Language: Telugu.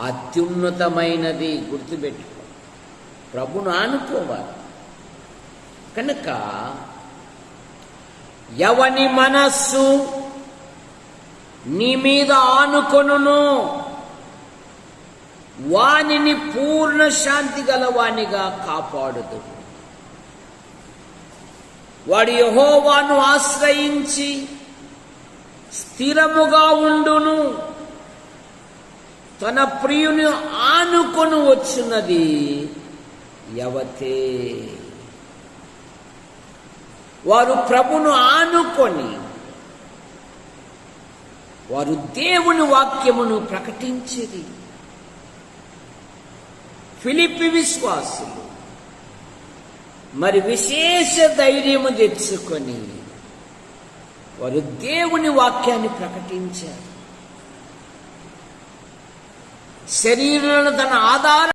అత్యున్నతమైనది గుర్తుపెట్టుకో. ప్రభును ఆనుకోవాలి. కనుక ఎవని మనస్సు నీ మీద ఆనుకొనును వానిని పూర్ణ శాంతి గలవానిగా కాపాడుదు. వాడు యహోవాను ఆశ్రయించి స్థిరముగా ఉండును. తన ప్రియుని ఆనుకొని వచ్చినది యవతే. వారు ప్రభును ఆనుకొని వారు దేవుని వాక్యమును ప్రకటించేది. ఫిలిపి విశ్వాసులు మరి విశేష ధైర్యము తెచ్చుకొని వారు దేవుని వాక్యాన్ని ప్రకటించారు. శరీరంలో తన ఆధార